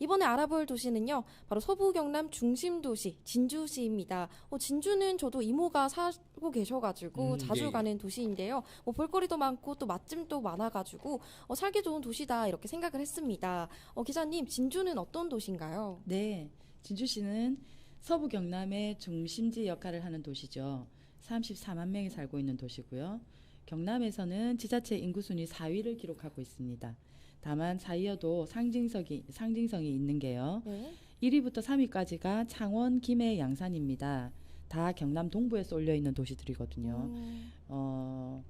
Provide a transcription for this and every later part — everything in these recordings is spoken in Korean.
이번에 알아볼 도시는요, 바로 서부 경남 중심 도시 진주시입니다. 어, 진주는 저도 이모가 살고 계셔가지고 음, 자주 예, 예. 가는 도시인데요. 뭐 볼거리도 많고 또 맛집도 많아가지고 어, 살기 좋은 도시다 이렇게 생각을 했습니다. 어, 기자님, 진주는 어떤 도시인가요? 네, 진주시는 서부 경남의 중심지 역할을 하는 도시죠. 34만 명이 살고 있는 도시고요. 경남에서는 지자체 인구 순위 4위를 기록하고 있습니다. 다만 4위여도 상징성이 상징성이 있는 게요. 네. 1위부터 3위까지가 창원, 김해, 양산입니다. 다 경남 동부에 쏠려 있는 도시들이거든요. 음, 어,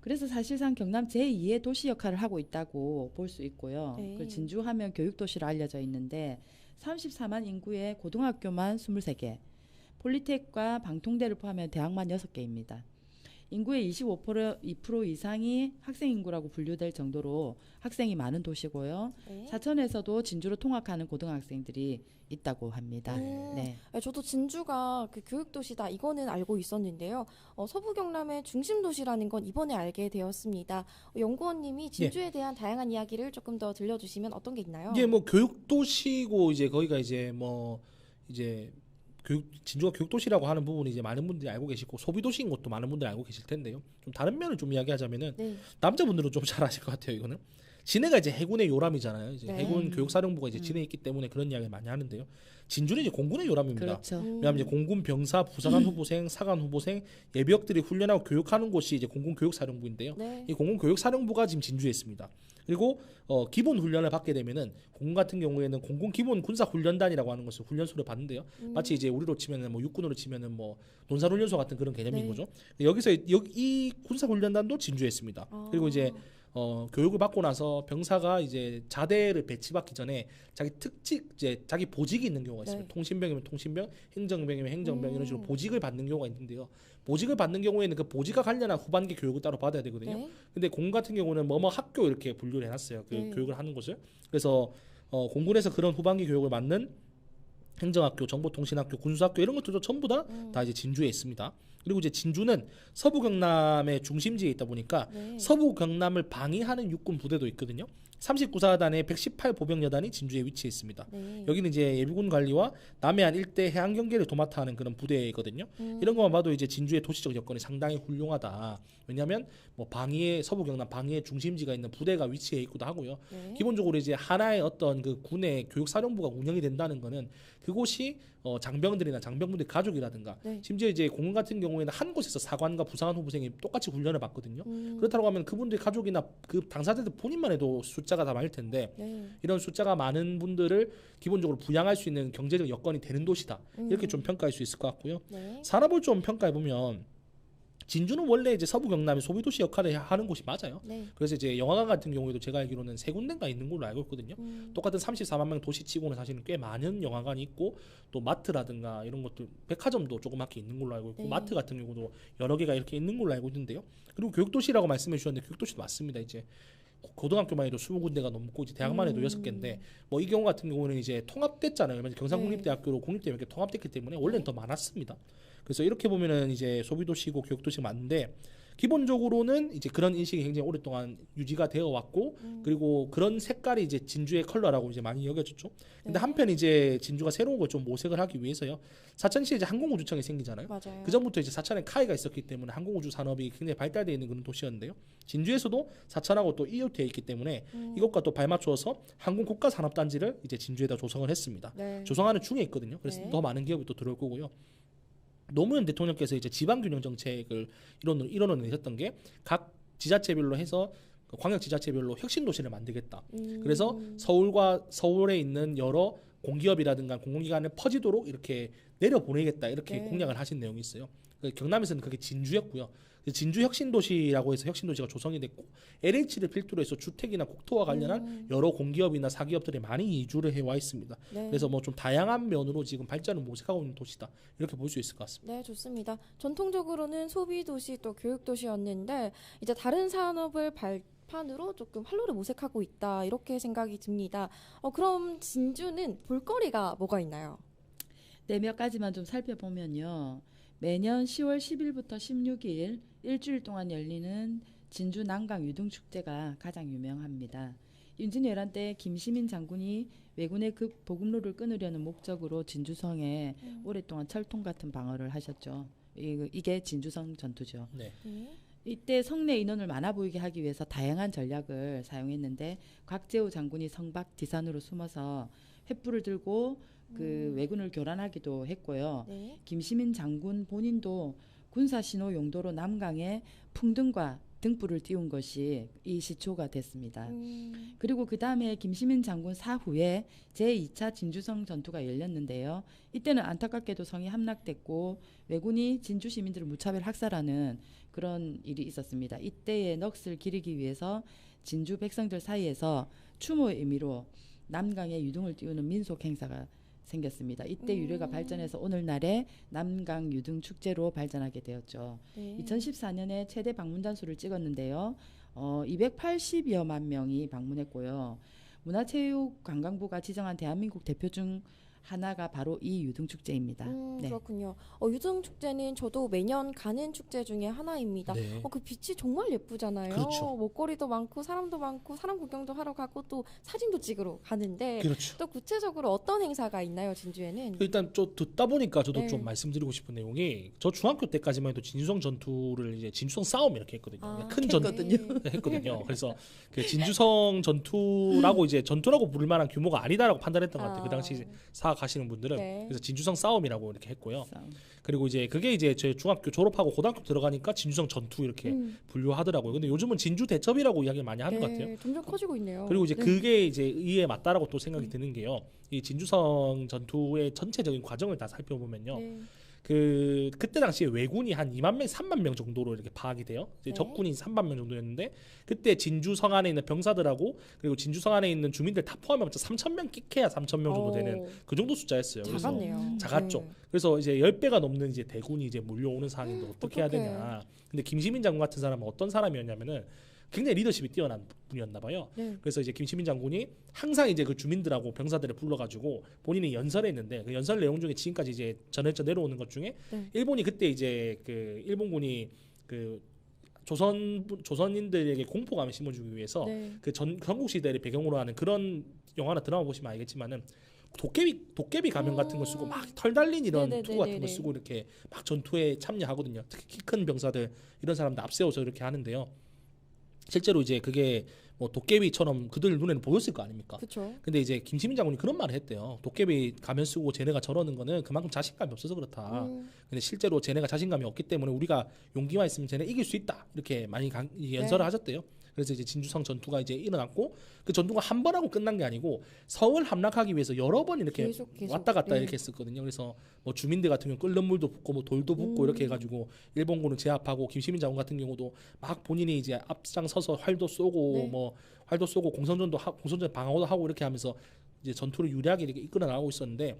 그래서 사실상 경남 제2의 도시 역할을 하고 있다고 볼 수 있고요. 네. 그 진주하면 교육도시로 알려져 있는데 34만 인구의 고등학교만 23개, 폴리텍과 방통대를 포함한 대학만 6개입니다. 인구의 25% 2% 이상이 학생 인구라고 분류될 정도로 학생이 많은 도시고요. 네. 사천에서도 진주로 통학하는 고등학생들이 있다고 합니다. 음. 네. 네, 저도 진주가 그 교육 도시다 이거는 알고 있었는데요. 어, 서부 경남의 중심 도시라는 건 이번에 알게 되었습니다. 어, 연구원님이 진주에 대한 다양한 이야기를 조금 더 들려주시면 어떤 게 있나요? 이게 뭐 교육 도시고 이제 거기가 이제 뭐 이제 교육 진주가 교육 도시라고 하는 부분이 이제 많은 분들이 알고 계시고 소비 도시인 것도 많은 분들이 알고 계실 텐데요. 좀 다른 면을 좀 이야기하자면은 네. 남자분들은 좀 잘 아실 것 같아요. 이거는 진해가 이제 해군의 요람이잖아요. 이제 네. 해군 교육사령부가 이제 음. 진해에 있기 때문에 그런 이야기를 많이 하는데요. 진주는 이제 공군의 요람입니다. 그렇죠. 음. 왜냐하면 이제 공군 병사, 부사관 후보생, 사관 후보생 예비역들이 훈련하고 교육하는 곳이 이제 공군 교육사령부인데요. 네. 이 공군 교육사령부가 지금 진주에 있습니다. 그리고 어, 기본 훈련을 받게 되면은 공군 같은 경우에는 공군 기본 군사 훈련단이라고 하는 것을 훈련소를 받는데요. 음. 마치 이제 우리로 치면은 뭐 육군으로 치면은 뭐 논산 훈련소 같은 그런 개념인 네. 거죠. 여기서 여기 이 군사 훈련단도 진주에 있습니다. 아. 그리고 이제 어, 교육을 받고 나서 병사가 이제 자대를 배치받기 전에 자기 특직 이제 자기 보직이 있는 경우가 있습니다. 네. 통신병이면 통신병, 행정병이면 행정병 이런 식으로 음. 보직을 받는 경우가 있는데요. 보직을 받는 경우에는 그 보직과 관련한 후반기 교육을 따로 받아야 되거든요. 네. 근데 공 같은 경우는 뭐뭐 학교 이렇게 분류를 해놨어요. 그 네. 교육을 하는 곳을. 그래서 어, 공군에서 그런 후반기 교육을 받는 행정학교, 정보통신학교, 군수학교 이런 것들도 전부 다다 음. 이제 진주에 있습니다. 그리고 이제 진주는 서부 경남의 중심지에 있다 보니까 네. 서부 경남을 방위하는 육군 부대도 있거든요. 39사단의 118 보병 여단이 진주에 위치해 있습니다. 네. 여기는 이제 예비군 관리와 남해안 일대 해안 경계를 도맡아 하는 그런 부대거든요. 음. 이런 것만 봐도 이제 진주의 도시적 여건이 상당히 훌륭하다. 왜냐하면 뭐 방위의 서부 경남 방위의 중심지가 있는 부대가 위치해 있기도 하고요. 네. 기본적으로 이제 하나의 어떤 그 군의 교육 사령부가 운영이 된다는 거는 그곳이 어 장병들이나 장병분들 가족이라든가 네. 심지어 이제 공군 같은 경우에는 한 곳에서 사관과 부사관 후보생이 똑같이 훈련을 받거든요. 음. 그렇다고 하면 그분들 가족이나 그 당사자들 본인만 해도 숫자가 다 많을 텐데 네. 이런 숫자가 많은 분들을 기본적으로 부양할 수 있는 경제적 여건이 되는 도시다. 이렇게 음. 좀 평가할 수 있을 것 같고요. 네. 산업을 좀 평가해 보면 진주는 원래 이제 서부 경남의 소비 도시 역할을 하는 곳이 맞아요. 네. 그래서 이제 영화관 같은 경우에도 제가 알기로는 세 군데가 있는 걸로 알고 있거든요. 음. 똑같은 34만 명 도시치고는 사실은 꽤 많은 영화관이 있고 또 마트라든가 이런 것들 백화점도 조그맣게 있는 걸로 알고 있고 네. 마트 같은 경우도 여러 개가 이렇게 있는 걸로 알고 있는데요. 그리고 교육도시라고 말씀해 주셨는데 교육도시도 맞습니다. 이제 고- 고등학교만 해도 20군데가 넘고 이제 대학만 해도 음. 여섯 개인데 뭐 이 경우 같은 경우는 이제 통합됐잖아요. 네. 경상국립대학교로 공립대학교 이렇게 통합됐기 때문에 원래는 더 많았습니다. 그래서 이렇게 보면은 이제 소비도시고 교육도시가 맞는데 기본적으로는 이제 그런 인식이 굉장히 오랫동안 유지가 되어 왔고 음. 그리고 그런 색깔이 이제 진주의 컬러라고 이제 많이 여겨졌죠. 근데 네. 한편 이제 진주가 새로운 걸 좀 모색을 하기 위해서요. 사천시에 이제 항공우주청이 생기잖아요. 맞아요. 그 전부터 이제 사천에 카이가 있었기 때문에 항공우주 산업이 굉장히 발달되어 있는 그런 도시였는데요. 진주에서도 사천하고 또 이웃되어 있기 때문에 음. 이것과 또 발맞추어서 항공 국가 산업 단지를 이제 진주에다 조성을 했습니다. 네. 조성하는 중에 있거든요. 그래서 네. 더 많은 기업이 또 들어올 거고요. 노무현 대통령께서 이제 지방균형 정책을 일원으로 일원으로 내셨던 게 각 지자체별로 해서 그 광역 지자체별로 혁신 도시를 만들겠다. 음. 그래서 서울과 서울에 있는 여러 공기업이라든가 공공기관을 퍼지도록 이렇게 내려보내겠다 이렇게 네. 공약을 하신 내용이 있어요. 그 경남에서는 그게 진주였고요. 그 진주 혁신도시라고 해서 혁신도시가 조성이 됐고 LH를 필두로 해서 주택이나 국토와 관련한 음. 여러 공기업이나 사기업들이 많이 이주를 해와 있습니다. 네. 그래서 뭐 좀 다양한 면으로 지금 발전을 모색하고 있는 도시다 이렇게 볼 수 있을 것 같습니다. 네, 좋습니다. 전통적으로는 소비 도시 또 교육 도시였는데 이제 다른 산업을 발 판으로 조금 활로를 모색하고 있다 이렇게 생각이 듭니다. 어, 그럼 진주는 볼거리가 뭐가 있나요? 네, 몇 가지만 좀 살펴보면요. 매년 10월 10일부터 16일 일주일 동안 열리는 진주 난강 유등 축제가 가장 유명합니다. 윤진열한 때 김시민 장군이 왜군의 그 보급로를 끊으려는 목적으로 진주성에 음. 오랫동안 철통 같은 방어를 하셨죠. 이- 이게 진주성 전투죠. 네. 네. 이때 성내 인원을 많아 보이게 하기 위해서 다양한 전략을 사용했는데 곽재우 장군이 성박 뒤산으로 숨어서 횃불을 들고 그 음. 왜군을 교란하기도 했고요. 네. 김시민 장군 본인도 군사 신호 용도로 남강에 풍등과 등불을 띄운 것이 이 시초가 됐습니다. 음. 그리고 그 다음에 김시민 장군 사후에 제2차 진주성 전투가 열렸는데요. 이때는 안타깝게도 성이 함락됐고 왜군이 진주 시민들을 무차별 학살하는 그런 일이 있었습니다. 이때의 넋을 기리기 위해서 진주 백성들 사이에서 추모의 의미로 남강에 유등을 띄우는 민속 행사가 생겼습니다. 이때 유래가 음. 발전해서 오늘날의 남강 유등 축제로 발전하게 되었죠. 네. 2014년에 최대 방문자 수를 찍었는데요. 어, 280여만 명이 방문했고요. 문화체육관광부가 지정한 대한민국 대표 중 하나가 바로 이 유등축제입니다. 음, 네. 그렇군요. 어, 유등 축제는 저도 매년 가는 축제 중에 하나입니다. 네. 어, 그 빛이 정말 예쁘잖아요. 그렇죠. 목걸이도 많고 사람도 많고 사람 구경도 하러 가고 또 사진도 찍으러 가는데 그렇죠. 또 구체적으로 어떤 행사가 있나요, 진주에는? 일단 좀 듣다 보니까 저도 네. 좀 말씀드리고 싶은 내용이 저 중학교 때까지만 해도 진주성 전투를 이제 진주성 싸움 이렇게 했거든요. 아, 큰 전, 했거든요. 했거든요. 그래서 그 진주성 전투라고 이제 전투라고 부를 만한 규모가 아니다라고 판단했던 것 같아요. 그 당시 사 학하시는 분들은 네. 그래서 진주성 싸움이라고 이렇게 했고요. 싸움. 그리고 이제 그게 이제 제 중학교 졸업하고 고등학교 들어가니까 진주성 전투 이렇게 음, 분류하더라고요. 근데 요즘은 진주 대첩이라고 이야기를 많이 하는 것 같아요. 네, 점점 커지고 있네요. 그리고 이제 네. 그게 이제 이에 맞다라고 또 생각이 드는 게요. 이 진주성 전투의 전체적인 과정을 다 살펴보면요. 네. 그 그때 당시에 왜군이 한 2만 명, 3만 명 정도로 이렇게 파악이 돼요. 네. 적군이 3만 명 정도였는데 그때 진주 성 안에 있는 병사들하고 그리고 진주 성 안에 있는 주민들 다 포함하면 3천 명 끼케야 3천 명 정도 되는 어, 그 정도 숫자였어요. 그래서 작았네요. 음, 작았죠. 네. 그래서 이제 10배가 넘는 이제 대군이 이제 몰려오는 상황인데 어떻게 해야. 되냐. 근데 김시민 장군 같은 사람은 어떤 사람이었냐면은 굉장히 리더십이 뛰어난 분이었나 봐요. 네. 그래서 이제 김시민 장군이 항상 이제 그 주민들하고 병사들을 불러가지고 본인이 연설했는데 그 연설 내용 중에 지금까지 이제 전해져 내려오는 것 중에 네. 일본이 그때 이제 그 일본군이 그 조선 조선인들에게 공포감을 심어주기 위해서 네. 그전 전국 시대를 배경으로 하는 그런 영화나 드라마 보시면 알겠지만은 도깨비 도깨비 가면 같은 거 쓰고 막 털 달린 이런 네네네네네. 투구 같은 거 쓰고 이렇게 막 전투에 참여하거든요. 특히 키 큰 병사들 이런 사람들 앞세워서 이렇게 하는데요. 실제로 이제 그게 뭐 도깨비처럼 그들 눈에는 보였을 거 아닙니까? 그렇죠. 근데 이제 김시민 장군이 그런 말을 했대요. 도깨비 가면 쓰고 쟤네가 저러는 거는 그만큼 자신감이 없어서 그렇다. 음, 근데 실제로 쟤네가 자신감이 없기 때문에 우리가 용기만 있으면 쟤네 이길 수 있다. 이렇게 많이 강, 이 연설을 네. 하셨대요. 그래서 이제 진주성 전투가 이제 일어났고 그 전투가 한 번 하고 끝난 게 아니고 성을 함락하기 위해서 여러 번 이렇게 계속, 계속. 왔다 갔다 네. 이렇게 했었거든요. 그래서 뭐 주민들 같은 경우 끓는 물도 붓고 뭐 돌도 붓고 음. 이렇게 해가지고 일본군을 제압하고 김시민 장군 같은 경우도 막 본인이 이제 앞장 서서 활도 쏘고 네. 뭐 활도 쏘고 공성전도 하, 공성전 방어도 하고 이렇게 하면서 이제 전투를 유리하게 이렇게 이끌어 나가고 있었는데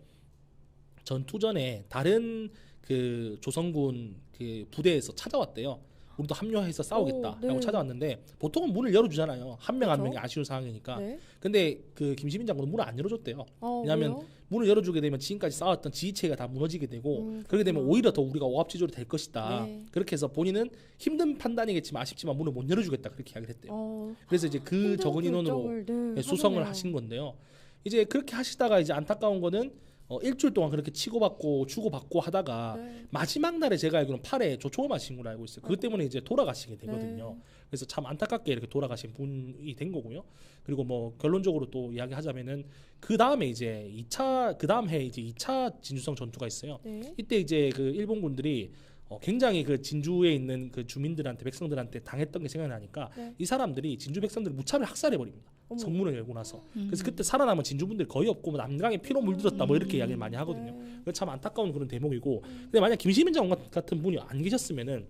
전투 전에 다른 그 조선군 그 부대에서 찾아왔대요. 우리도 합류해서 싸우겠다라고 오, 네. 찾아왔는데 보통은 문을 열어주잖아요. 한 명한 그렇죠. 명이 아쉬운 상황이니까. 네. 근데 그 김시민 장군은 문을 안 열어줬대요. 어, 왜냐하면 왜요? 문을 열어주게 되면 지금까지 싸웠던 지휘체가 다 무너지게 되고 음, 그렇게 되면. 오히려 더 우리가 오합지졸이 될 것이다. 네. 그렇게 해서 본인은 힘든 판단이겠지만 아쉽지만 문을 못 열어주겠다 그렇게 이야기를 했대요. 어, 그래서 이제 그 적은 인원으로 결정을, 수성을. 하신 건데요. 이제 그렇게 하시다가 이제 안타까운 거는 어, 일주일 동안 그렇게 치고받고 주고받고 하다가 네. 마지막 날에 제가 알기로는 팔에 조총을 맞으신 걸로 알고 있어요. 그것 아이고. 때문에 이제 돌아가시게 되거든요. 네. 그래서 참 안타깝게 이렇게 돌아가신 분이 된 거고요. 그리고 뭐 결론적으로 또 이야기하자면은 그 다음에 이제 2차 그 다음 해 이제 2차 진주성 전투가 있어요. 네. 이때 이제 그 일본군들이 어, 굉장히 그 진주에 있는 그 주민들한테 백성들한테 당했던 게 생각나니까 네. 이 사람들이 진주 백성들을 무차별 학살해 버립니다. 성문을 열고 나서 음. 그래서 그때 살아남은 진주분들이 거의 없고 뭐 남강에 피로 물들었다 뭐 이렇게 이야기를 많이 하거든요. 네. 그참 안타까운 그런 대목이고 음. 근데 만약 김시민 장관 같은 분이 안 계셨으면은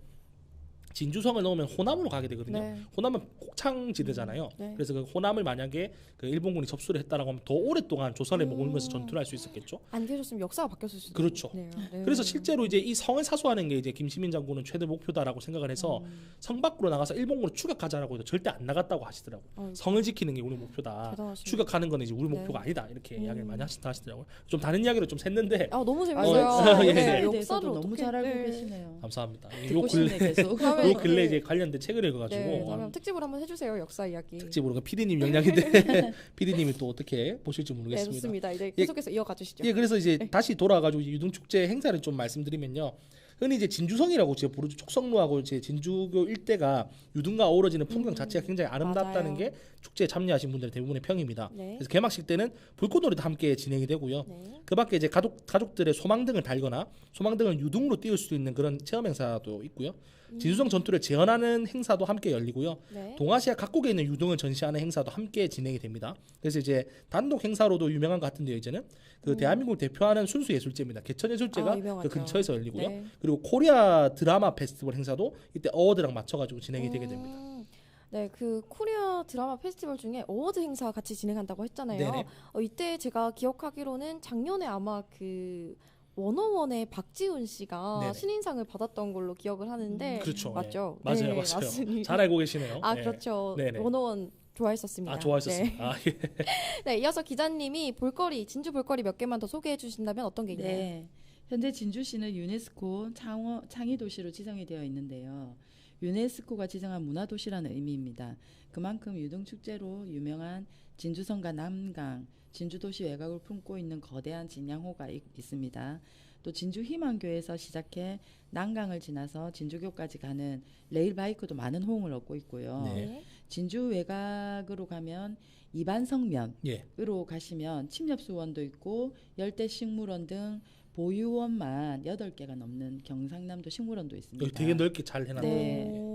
진주성을 넣으면 호남으로 가게 되거든요. 네. 호남은 곡창 지대잖아요. 네. 그래서 그 호남을 만약에 그 일본군이 접수를 했다라고 하면 더 오랫동안 조선에 음. 머물면서 전투를 할 수 있었겠죠. 안 계셨으면 역사가 바뀌었을 수도 그렇죠. 있네요. 네. 그래서 실제로 이제 이 성을 사수하는 게 이제 김시민 장군은 최대 목표다라고 생각을 해서 음. 성 밖으로 나가서 일본군을 추격하자라고 해도 절대 안 나갔다고 하시더라고요. 어, 성을 지키는 게 우리 목표다. 대단하시네요. 추격하는 건 이제 우리 네. 목표가 아니다. 이렇게 음. 이야기를 많이 하시다 하시더라고요. 좀 다른 이야기를 좀 샜는데 아 너무 어, 재밌어요. 예, 예. 네, 역사를 너무 잘 알고 네. 계시네요. 감사합니다. 요 듣고 싶네 근래 계속. 요 근래 네. 이제 관련된 책을 읽어가지고 네, 아, 그러면 특집으로 한번 해주세요 역사 이야기. 특집으로 그 PD님 영향인데 PD님이 또 어떻게 보실지 네 모르겠습니다. 좋습니다. 이제 예. 계속해서 이어가 주시죠. 예, 그래서 이제 네. 다시 돌아가지고 유등 축제 행사를 좀 말씀드리면요. 흔히 이제 진주성이라고 제가 부르죠. 촉성로하고 이제 진주교 일대가 유등과 어우러지는 풍경 음, 자체가 굉장히 아름답다는 맞아요. 게 축제에 참여하신 분들의 대부분의 평입니다. 네. 그래서 개막식 때는 불꽃놀이도 함께 진행이 되고요. 네. 그 밖에 이제 가족 가족들의 소망등을 달거나 소망등을 유등으로 띄울 수 있는 그런 체험 행사도 있고요. 진수성 전투를 재현하는 행사도 함께 열리고요. 네. 동아시아 각국에 있는 유등을 전시하는 행사도 함께 진행이 됩니다. 그래서 이제 단독 행사로도 유명한 것 같은데요. 이제는 그 음. 대한민국을 대표하는 순수 예술제입니다. 개천 예술제가 아. 그 근처에서 열리고요. 네. 그리고 코리아 드라마 페스티벌 행사도 이때 어워드랑 맞춰가지고 진행이 되게 됩니다. 음, 네, 그 코리아 드라마 페스티벌 중에 어워드 행사 같이 진행한다고 했잖아요. 어, 이때 제가 기억하기로는 작년에 아마 그 원어원의 박지훈 씨가 네네. 신인상을 받았던 걸로 기억을 하는데 그렇죠. 맞죠? 네. 맞아요, 네, 맞아요. 맞습니다. 잘 알고 계시네요. 아 네. 그렇죠. 네네. 원어원 좋아했었습니다. 아 좋아하셨습니다. 네. 아, 예. 네, 이어서 기자님이 볼거리 진주 볼거리 몇 개만 더 소개해 주신다면 어떤 게 있나요? 네. 현재 진주시는 유네스코 창어, 창의 도시로 지정이 되어 있는데요. 유네스코가 지정한 문화도시라는 의미입니다. 그만큼 유등 축제로 유명한 진주성과 남강, 진주도시 외곽을 품고 있는 거대한 진양호가 있, 있습니다. 또 진주 희망교에서 시작해 난강을 지나서 진주교까지 가는 레일 바이크도 많은 호응을 얻고 있고요. 네. 진주 외곽으로 가면 이반성면 예. 으로 가시면 침엽수원도 있고 열대식물원 등 보유원만 8개가 넘는 경상남도 식물원도 있습니다. 되게 넓게 잘 해놨네요. 네.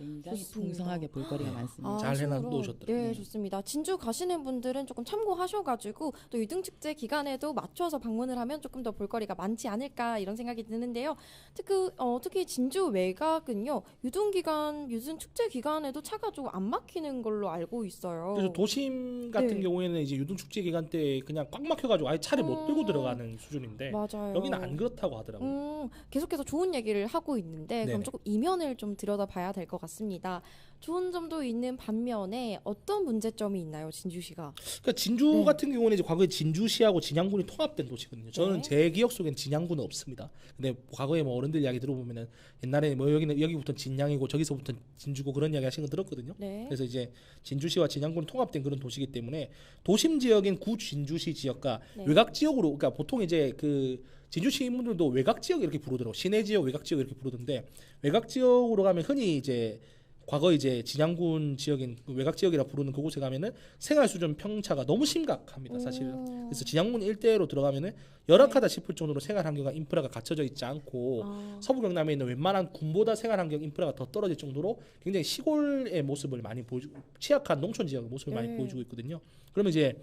오. 굉장히. 풍성하게 볼거리가 네. 많습니다. 잘 해놔 식으로. 놓으셨더라고요. 네, 좋습니다. 진주 가시는 분들은 조금 참고하셔가지고 또 유등축제 기간에도 맞춰서 방문을 하면 조금 더 볼거리가 많지 않을까 이런 생각이 드는데요. 특히 어, 특히 진주 외곽은요 유등 기간, 유등 축제 기간에도 차가 좀 안 막히는 걸로 알고 있어요. 그래서 도심 같은 네. 경우에는 이제 유등 축제 기간 때 그냥 꽉 막혀가지고 아예 차를 못 끌고 음. 들어가는 수준인데 맞아요. 여기는 안 그렇다고 하더라고요. 음, 계속해서 좋은 얘기를 하고 있는데 그럼 네네. 조금 이면을 좀 들여다봐야 될 것 같습니다. 좋은 점도 있는 반면에 어떤 문제점이 있나요, 진주시가? 그러니까 진주 네. 같은 경우는 이제 과거에 진주시하고 진양군이 통합된 도시거든요. 저는 네. 제 기억 속엔 진양군은 없습니다. 근데 과거에 뭐 어른들 이야기 들어보면은 옛날에 뭐 여기는 여기부터 진양이고 저기서부터 진주고 그런 이야기 하시는 거 들었거든요. 네. 그래서 이제 진주시와 진양군이 통합된 그런 도시이기 때문에 도심 지역인 구 진주시 지역과 네. 외곽 지역으로 그러니까 보통 이제 그 진주시 인분들도 외곽 지역 이렇게 부르더라고 시내 지역 외곽 지역 이렇게 부르던데 외곽 지역으로 가면 흔히 이제 과거 이제 진양군 지역인 그 외곽 지역이라 부르는 그곳에 가면은 생활 수준 평차가 너무 심각합니다 사실은 음. 그래서 진양군 일대로 들어가면은 열악하다 싶을 정도로 생활 환경과 인프라가 갖춰져 있지 않고 아, 서부 경남에 있는 웬만한 군보다 생활 환경 인프라가 더 떨어질 정도로 굉장히 시골의 모습을 많이 보여주고 취약한 농촌 지역의 모습을 많이 네. 보여주고 있거든요. 그러면 이제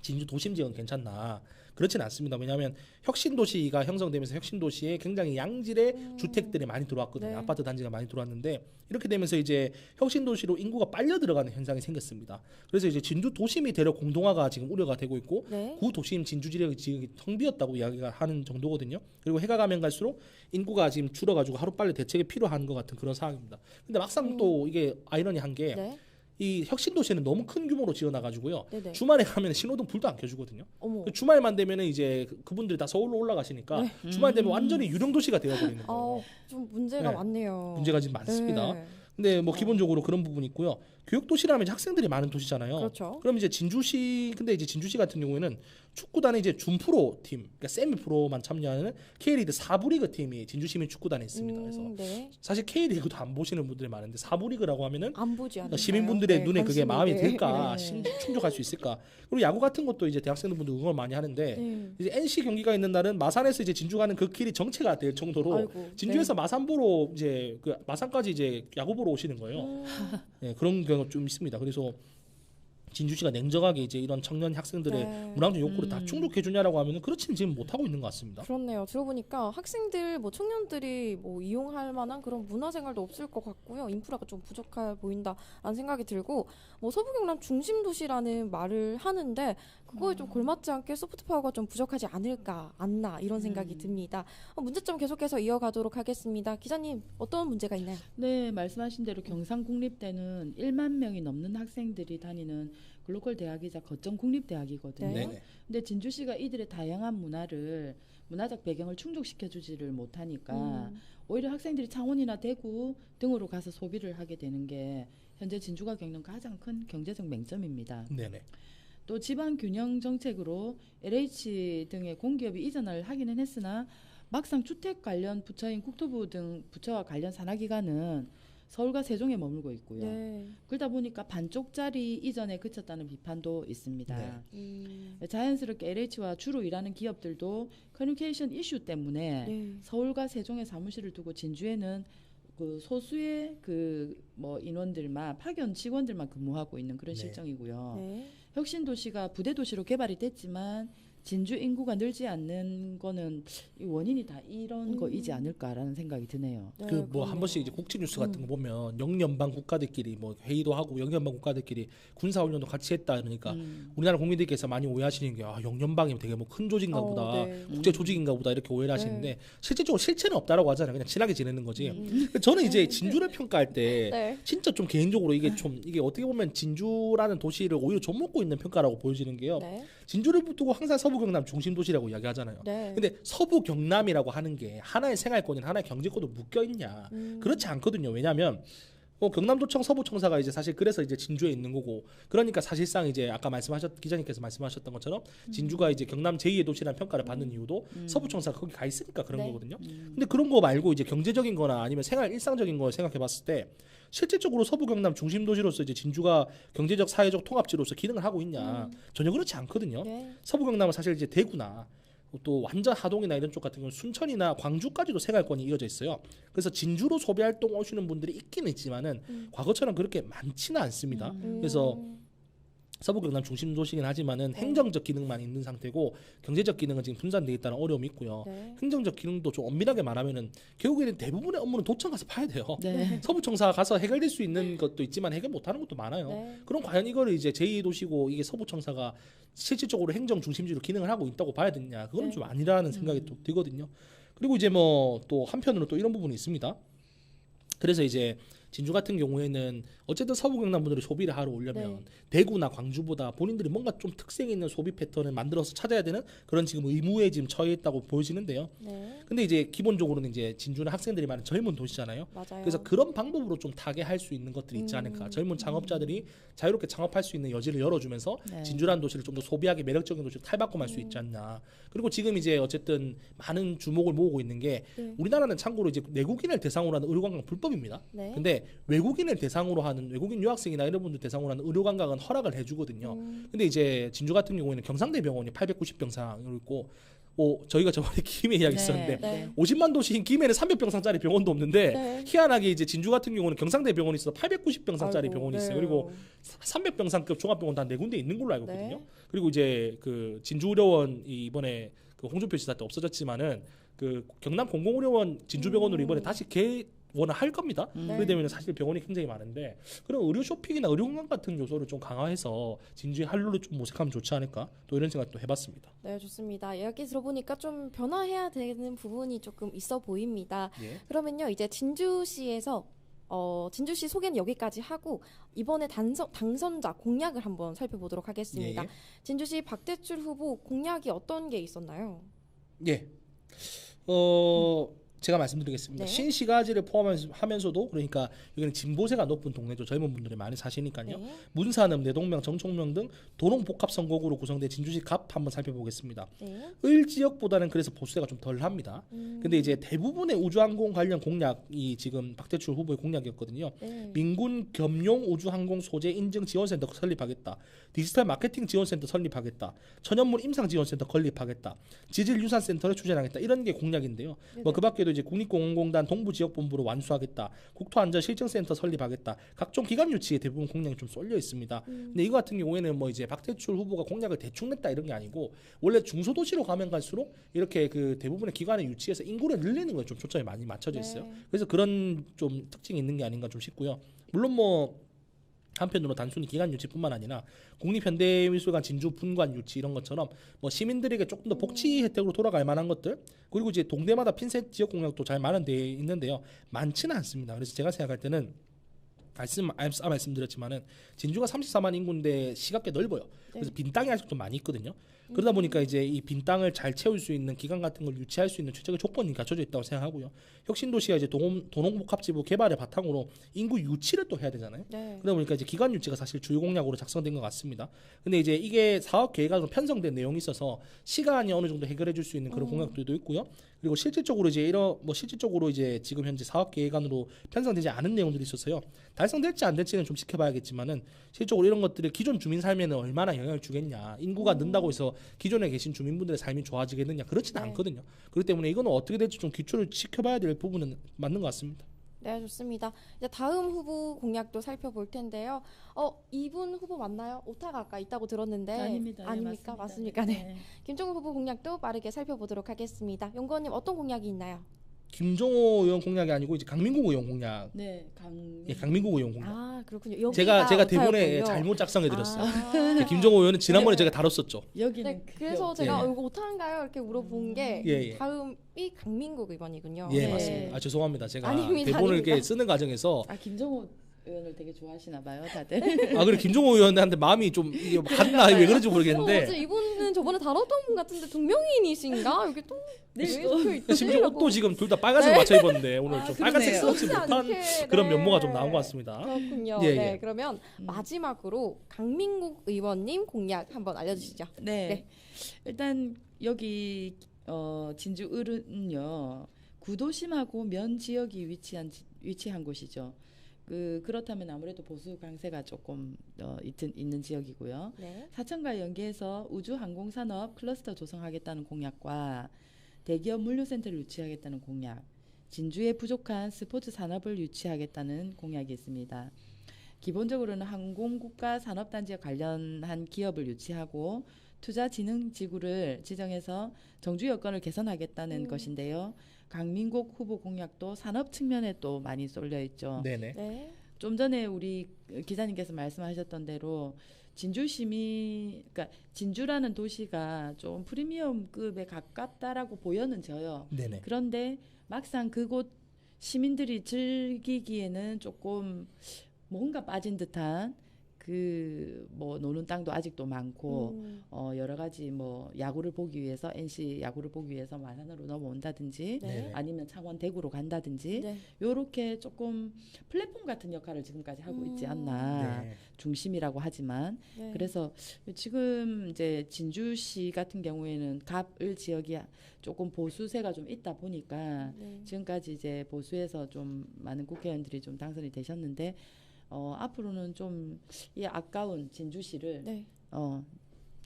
진주 도심 지역은 괜찮나? 그렇지는 않습니다. 왜냐하면 혁신 도시가 형성되면서 혁신 도시에 굉장히 양질의 음. 주택들이 많이 들어왔거든요. 네. 아파트 단지가 많이 들어왔는데 이렇게 되면서 이제 혁신 도시로 인구가 빨려 들어가는 현상이 생겼습니다. 그래서 이제 진주 도심이 대략 공동화가 지금 우려가 되고 있고 네. 구 도심 진주 지역이 지역이 텅 비었다고 이야기가 하는 정도거든요. 그리고 해가 가면 갈수록 인구가 지금 줄어가지고 하루 빨리 대책이 필요한 것 같은 그런 상황입니다. 근데 막상 음. 또 이게 아이러니한 게 이 네. 혁신 도시는 너무 큰 규모로 지어놔가지고요. 네네. 주말에 가면 신호등 불도 안 켜주거든요. 어머. 그 주말만 되면은 이제 그- 그분들이 다 서울로 올라가시니까 네. 주말 되면 음. 완전히 유령 도시가 되어버리는 거예요. 아, 좀 문제가 네. 많네요. 문제가 지금 많습니다. 네. 근데 뭐 어. 기본적으로 그런 부분이 있고요. 교육 도시라면 이제 학생들이 많은 도시잖아요. 그렇죠. 그럼 이제 진주시 근데 이제 진주시 같은 경우에는 축구단에 이제 준프로 팀, 그러니까 세미 프로만 참여하는 K리그 4부 리그 팀이 진주시민 축구단에 있습니다. 그래서 음, 네. 사실 K리그도 안 보시는 분들이 많은데 4부 리그라고 하면은 안 보지 않나요? 시민분들의 네, 눈에 그게 관심이, 마음이 네. 들까 네. 신- 충족할 수 있을까 그리고 야구 같은 것도 이제 대학생분들 응원 많이 하는데 네. 이제 NC 경기가 있는 날은 마산에서 이제 진주 가는 그 길이 정체가 될 정도로 아이고, 진주에서 마산 보러 이제 그 마산까지 이제 야구 보러 오시는 거예요. 네. 음, 네, 그런 경우가 좀 있습니다. 그래서 진주시가 냉정하게 이제 이런 청년 학생들의 네. 문화적 욕구를 다 음. 충족해 주냐라고 하면은 그렇지는 지금 못 하고 있는 것 같습니다. 그렇네요. 들어보니까 학생들, 뭐 청년들이 뭐 이용할 만한 그런 문화생활도 없을 것 같고요. 인프라가 좀 부족해 보인다라는 생각이 들고, 뭐 서부경남 중심 도시라는 말을 하는데 그거에 좀 걸맞지 않게 소프트 파워가 좀 부족하지 않을까, 않나 이런 생각이 음. 듭니다. 어, 문제점 계속해서 이어가도록 하겠습니다. 기자님 어떤 문제가 있나요? 네, 말씀하신 대로 경상 국립대는 1만 명이 넘는 학생들이 다니는 글로컬 대학이자 거점 국립대학이거든요. 네. 네네. 근데 진주시가 이들의 다양한 문화를 문화적 배경을 충족시켜 주지를 못하니까 음, 오히려 학생들이 창원이나 대구 등으로 가서 소비를 하게 되는 게 현재 진주가 겪는 가장 큰 경제적 맹점입니다. 네네. 또 지방 균형 정책으로 LH 등의 공기업이 이전을 하기는 했으나 막상 주택 관련 부처인 국토부 등 부처와 관련 산하기관은 서울과 세종에 머물고 있고요. 네. 그러다 보니까 반쪽짜리 이전에 그쳤다는 비판도 있습니다. 네. 음. 자연스럽게 LH와 주로 일하는 기업들도 커뮤니케이션 이슈 때문에 네. 서울과 세종에 사무실을 두고 진주에는 그 소수의 그 뭐 인원들만 파견 직원들만 근무하고 있는 그런 네. 실정이고요. 네. 혁신 도시가 부대 도시로 개발이 됐지만 진주 인구가 늘지 않는 거는 이 원인이 다 이런 음. 거이지 않을까라는 생각이 드네요. 네, 그 뭐 한. 번씩 이제 국제 뉴스 같은 음. 거 보면 영연방 국가들끼리 뭐 회의도 하고 영연방 국가들끼리 군사 훈련도 같이 했다 그러니까 음. 우리나라 국민들께서 많이 오해하시는 게 아, 영연방이면 되게 뭐 큰 조직인가 어, 보다 네. 국제 조직인가 보다 이렇게 오해를 하시는데 실제적으로 실체는 없다라고 하잖아요 그냥 친하게 지내는 거지 음. 저는 이제 진주를 평가할 때 네. 진짜 좀 개인적으로 이게 좀 이게 어떻게 보면 진주라는 도시를 오히려 좀 먹고 있는 평가라고 보여지는 게요 네. 진주를 두고 항상 서부 경남 중심 도시라고 이야기하잖아요 네. 근데 서부 경남이라고 하는 게 하나의 생활권이나 하나의 경제권도 묶여 있냐 음. 그렇지 않거든요. 왜냐하면 뭐 경남도청 서부청사가 이제 사실 그래서 이제 진주에 있는 거고 그러니까 사실상 이제 아까 말씀하셨 기자님께서 말씀하셨던 것처럼 진주가 이제 경남 제2의 도시라는 평가를 받는 이유도 음. 서부청사가 거기 가 있으니까 그런 네. 거거든요. 음. 근데 그런 거 말고 이제 경제적인 거나 아니면 생활 일상적인 걸 생각해 봤을 때 실질적으로 서부 경남 중심 도시로서 이제 진주가 경제적 사회적 통합지로서 기능을 하고 있냐 전혀 그렇지 않거든요. 네. 서부 경남은 사실 이제 대구나 또 완전 하동이나 이런 쪽 같은 경우는 순천이나 광주까지도 생활권이 이어져 있어요. 그래서 진주로 소비 활동 오시는 분들이 있기는 있지만은 음. 과거처럼 그렇게 많지는 않습니다. 음. 그래서 서부 경남 중심 도시긴 하지만은 네. 행정적 기능만 있는 상태고 경제적 기능은 지금 분산돼 있다는 어려움이 있고요. 네. 행정적 기능도 좀 엄밀하게 말하면은 결국에는 대부분의 업무는 도청 가서 봐야 돼요. 네. 서부청사 가서 해결될 수 있는 것도 있지만 해결 못하는 것도 많아요. 네. 그럼 과연 이거를 이제 제2 도시고 이게 서부청사가 실질적으로 행정 중심지로 기능을 하고 있다고 봐야 되냐? 그건 네. 좀 아니라는 생각이 음. 또 들거든요. 그리고 이제 뭐 또 한편으로 또 이런 부분이 있습니다. 그래서 이제 진주 같은 경우에는 어쨌든 서부 경남 분들이 소비를 하러 오려면 네. 대구나 광주보다 본인들이 뭔가 좀 특색 있는 소비 패턴을 만들어서 찾아야 되는 그런 지금 의무에 지금 처해 있다고 보여지는데요. 네. 근데 이제 기본적으로는 이제 진주는 학생들이 많은 젊은 도시잖아요. 맞아요. 그래서 그런 방법으로 좀 타개할 수 있는 것들이 있지 않을까. 음. 젊은 창업자들이 자유롭게 창업할 수 있는 여지를 열어주면서 네. 진주라는 도시를 좀 더 소비하게 매력적인 도시로 탈바꿈할 수 있지 않나. 그리고 지금 이제 어쨌든 많은 주목을 모으고 있는 게 네. 우리나라는 참고로 이제 내국인을 대상으로 하는 의료관광 불법입니다. 네. 근데 외국인을 대상으로 하는 외국인 유학생이나 이런 분들 대상으로 하는 의료관광은 허락을 해주거든요. 음. 근데 이제 진주 같은 경우에는 경상대 병원이 890병상으로 있고, 뭐 저희가 저번에 김해 이야기 있었는데 네. 50만 도시인 김해는 300병상짜리 병원도 없는데 네. 희한하게 이제 진주 같은 경우는 경상대 병원이 있어 890병상짜리 아이고, 병원이 있어요. 네. 그리고 300병상급 종합병원 다 네 군데 있는 걸로 알고 있거든요. 네. 그리고 이제 그 진주의료원이 이번에 그 홍준표 지사 때 없어졌지만은 그 경남 공공의료원 진주병원으로 음. 이번에 다시 개 원을 할 겁니다. 음. 네. 그렇게 되면 사실 병원이 굉장히 많은데 그런 의료 쇼핑이나 의료 공간 같은 요소를 좀 강화해서 진주의 한류를 좀 모색하면 좋지 않을까 또 이런 생각도 해봤습니다. 네, 좋습니다. 이야기 들어보니까 좀 변화해야 되는 부분이 조금 있어 보입니다. 예. 그러면요, 이제 진주시에서 어, 진주시 소개는 여기까지 하고 이번에 단선, 당선자 공약을 한번 살펴보도록 하겠습니다. 예. 진주시 박대출 후보 공약이 어떤 게 있었나요? 예. 어 제가 말씀드리겠습니다. 네. 신시가지를 포함하면서도 그러니까 여기는 진보세가 높은 동네죠. 젊은 분들이 많이 사시니까요. 네. 문산읍, 내동명, 정총명 등 도농 복합 선거구로 구성된 진주시 갑 한번 살펴보겠습니다. 네. 을 지역보다는 그래서 보수세가 좀 덜합니다. 음, 근데 이제 대부분의 우주항공 관련 공약이 지금 박대출 후보의 공약이었거든요. 네. 민군 겸용 우주항공 소재 인증 지원센터 설립하겠다. 디지털 마케팅 지원센터 설립하겠다. 천연물 임상 지원센터 건립하겠다. 지질 유산센터를 추진하겠다. 이런 게 공약인데요. 뭐 네네. 그밖에도 이제 국립공원공단 동부지역본부로 완수하겠다. 국토안전 실증센터 설립하겠다. 각종 기관 유치에 대부분 공약이 좀 쏠려 있습니다. 음, 근데 이거 같은 경우에는 뭐 이제 박대출 후보가 공약을 대충 냈다 이런 게 아니고 원래 중소도시로 가면 갈수록 이렇게 그 대부분의 기관을 유치해서 인구를 늘리는 거에 좀 초점이 많이 맞춰져 있어요. 네. 그래서 그런 좀 특징이 있는 게 아닌가 좀 싶고요. 물론 뭐 한편으로 단순히 기관 유치뿐만 아니라 국립현대미술관 진주 분관 유치 이런 것처럼 뭐 시민들에게 조금 더 복지 혜택으로 돌아갈 만한 것들 그리고 이제 동대마다 핀셋 지역 공약도 잘 마련되어 있는데요 많지는 않습니다. 그래서 제가 생각할 때는 말씀 앞서 말씀드렸지만은 진주가 34만 인구인데 시각계 넓어요. 그래서 빈 땅이 아직 좀 많이 있거든요. 그러다 보니까 이제 이 빈 땅을 잘 채울 수 있는 기관 같은 걸 유치할 수 있는 최적의 조건이 갖춰져 있다고 생각하고요. 혁신도시가 이제 동, 도농복합지부 개발의 바탕으로 인구 유치를 또 해야 되잖아요. 네. 그러다 보니까 이제 기관 유치가 사실 주요 공약으로 작성된 것 같습니다. 근데 이제 이게 사업 계획안으로 편성된 내용이 있어서 시간이 어느 정도 해결해 줄 수 있는 그런 음. 공약들도 있고요. 그리고 실질적으로 이제 이런 뭐 실질적으로 이제 지금 현재 사업 계획안으로 편성되지 않은 내용들이 있어서요. 달성될지 안 될지는 좀 지켜봐야겠지만은 실질적으로 이런 것들이 기존 주민 삶에는 얼마나 영향 을 주겠냐. 인구가 는다고 해서 기존에 계신 주민분들의 삶이 좋아지겠느냐. 그렇지는 네. 않거든요. 그렇기 때문에 이거는 어떻게 될지 좀 기초를 지켜봐야 될 부분은 맞는 것 같습니다. 네, 좋습니다. 이제 다음 후보 공약도 살펴볼 텐데요. 어, 이분 후보 맞나요? 오타가 아까 있다고 들었는데 아닙니다. 네, 아닙니까? 맞습니다. 맞습니까? 네. 김종우 후보 공약도 빠르게 살펴보도록 하겠습니다. 용건님 어떤 공약이 있나요? 김종호 의원 공약이 아니고 이제 강민국 의원 공약. 네, 강. 예, 강민국 의원 공약. 아, 그렇군요. 여기가 제가 제가 대본에 오타였군요. 잘못 작성해 드렸어요. 아. 예, 김종호 의원은 지난번에 네. 제가 다뤘었죠. 여기는 네, 그래서 그- 제가 예. 어, 이거 오타인가요? 이렇게 물어본 게 예, 예. 다음이 강민국 의원이군요. 예, 네. 맞습니다. 아 죄송합니다. 제가 아닙니다, 대본을 이렇게 아닙니다. 쓰는 과정에서 아 김정호 의원을 되게 좋아하시나 봐요, 다들. 아 그래 김종호 의원한테 마음이 좀 이게 갔나 왜 그런지 어, 모르겠는데 어제 이분은 저번에 다뤘던 분 같은데 동명이인이신가? 여기 또 네? 심지어 라고. 옷도 지금 둘 다 빨간색 네. 맞춰 입었는데 오늘 아, 좀. 빨간색 그렇지 못한 않게, 그런 네. 면모가 좀 나온 것 같습니다. 그렇군요. 예, 네, 예. 그러면 음. 마지막으로 강민국 의원님 공약 한번 알려주시죠. 네. 네. 일단 여기 어, 진주 을은요 구도심하고 면 지역이 위치한 지- 위치한 곳이죠. 그 그렇다면 아무래도 보수 강세가 조금 어, 있는, 있는 지역이고요. 네. 사천과 연계해서 우주 항공 산업 클러스터 조성하겠다는 공약과 대기업 물류센터를 유치하겠다는 공약, 진주에 부족한 스포츠 산업을 유치하겠다는 공약이 있습니다. 기본적으로는 항공국가 산업단지와 관련한 기업을 유치하고 투자진흥지구를 지정해서 정주 여건을 개선하겠다는 음. 것인데요. 강민국 후보 공약도 산업 측면에 또 많이 쏠려 있죠. 네네. 네. 좀 전에 우리 기자님께서 말씀하셨던 대로 진주 시민, 그러니까 진주라는 도시가 좀 프리미엄급에 가깝다라고 보여는져요. 네네. 그런데 막상 그곳 시민들이 즐기기에는 조금 뭔가 빠진 듯한 그 뭐 노는 땅도 아직도 많고 음, 어 여러 가지 뭐 야구를 보기 위해서 NC 야구를 보기 위해서 마산으로 넘어온다든지 네. 아니면 창원 대구로 간다든지 네. 요렇게 조금 플랫폼 같은 역할을 지금까지 하고 있지 음. 않나 네. 중심이라고 하지만 네. 그래서 지금 이제 진주시 같은 경우에는 갑을 지역이 조금 보수세가 좀 있다 보니까 네. 지금까지 이제 보수에서 좀 많은 국회의원들이 좀 당선이 되셨는데 어 앞으로는 좀 이 아까운 진주시를 네. 어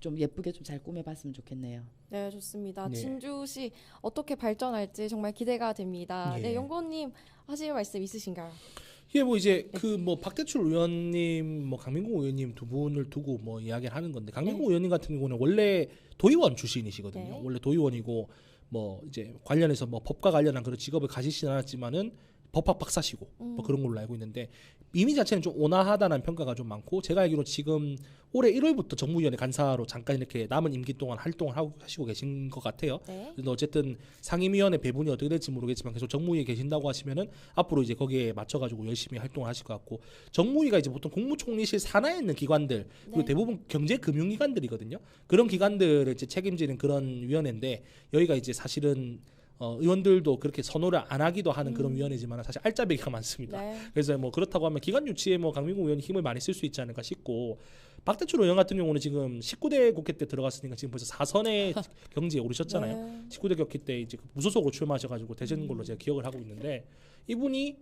좀 예쁘게 좀 잘 꾸며봤으면 좋겠네요. 네, 좋습니다. 네. 진주시 어떻게 발전할지 정말 기대가 됩니다. 예. 네, 연구원님 하실 말씀 있으신가요? 이게 뭐 이제 그 뭐 박대출 의원님, 뭐 강민국 의원님 두 분을 두고 뭐 이야기를 하는 건데 강민국 네. 의원님 같은 경우는 원래 도의원 출신이시거든요. 네. 원래 도의원이고 뭐 이제 관련해서 뭐 법과 관련한 그런 직업을 가지시진 않았지만은 법학 박사시고 음. 뭐 그런 걸로 알고 있는데 이미 자체는 좀 온화하다는 평가가 좀 많고 제가 알기로 지금 올해 1월부터 정무위원회 간사로 잠깐 이렇게 남은 임기 동안 활동을 하고 하시고 계신 것 같아요. 네. 근데 어쨌든 상임위원회 배분이 어떻게 될지 모르겠지만 계속 정무위에 계신다고 하시면은 앞으로 이제 거기에 맞춰가지고 열심히 활동을 하실 것 같고 정무위가 이제 보통 국무총리실 산하에 있는 기관들 그리고 네. 대부분 경제금융기관들이거든요. 그런 기관들을 이제 책임지는 그런 위원회인데 여기가 이제 사실은 어, 의원들도 그렇게 선호를 안 하기도 하는 그런 음. 위원회지만 사실 알짜배기가 많습니다. 네. 그래서 뭐 그렇다고 하면 기관 유치에 뭐 강민국 의원이 힘을 많이 쓸 수 있지 않을까 싶고 박대출 의원 같은 경우는 지금 19대 국회 때 들어갔으니까 지금 벌써 4선의 경지에 오르셨잖아요. 네. 19대 국회 때 이제 그 무소속으로 출마하셔가지고 되신 걸로 제가 기억을 하고 있는데 이분이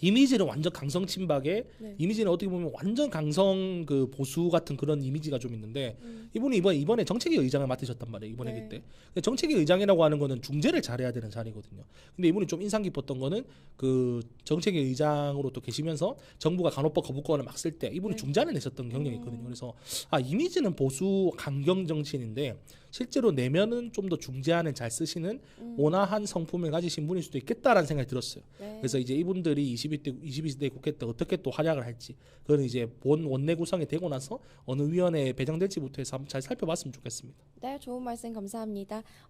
이미지는 완전 강성 친박에 네. 이미지는 어떻게 보면 완전 강성 그 보수 같은 그런 이미지가 좀 있는데 음. 이분이 이번 이번에 정책위 의장을 맡으셨단 말이에요 이번 네. 회기 때 근데 정책위 의장이라고 하는 거는 중재를 잘해야 되는 자리거든요 근데 이분이 좀 인상 깊었던 거는 그 정책위 의장으로 또 계시면서 정부가 간호법 거부권을 막 쓸 때 이분이 네. 중재를 내셨던 경력이 음. 있거든요 그래서 아 이미지는 보수 강경 정치인인데 실제로 내면은 좀 더 중재안을 잘 쓰시는 음. 온화한 성품을 가지신 분일 수도 있겠다라는 생각이 들었어요. 네. 그래서 이제 이분들이 22대 22대 국회 때 어떻게 또 활약을 할지 그건 이제 본 원내 구성이 되고 나서 어느 위원회에 배정될지부터 해서 한번 잘 살펴봤으면 좋겠습니다. 네, 좋은 말씀 감사합니다.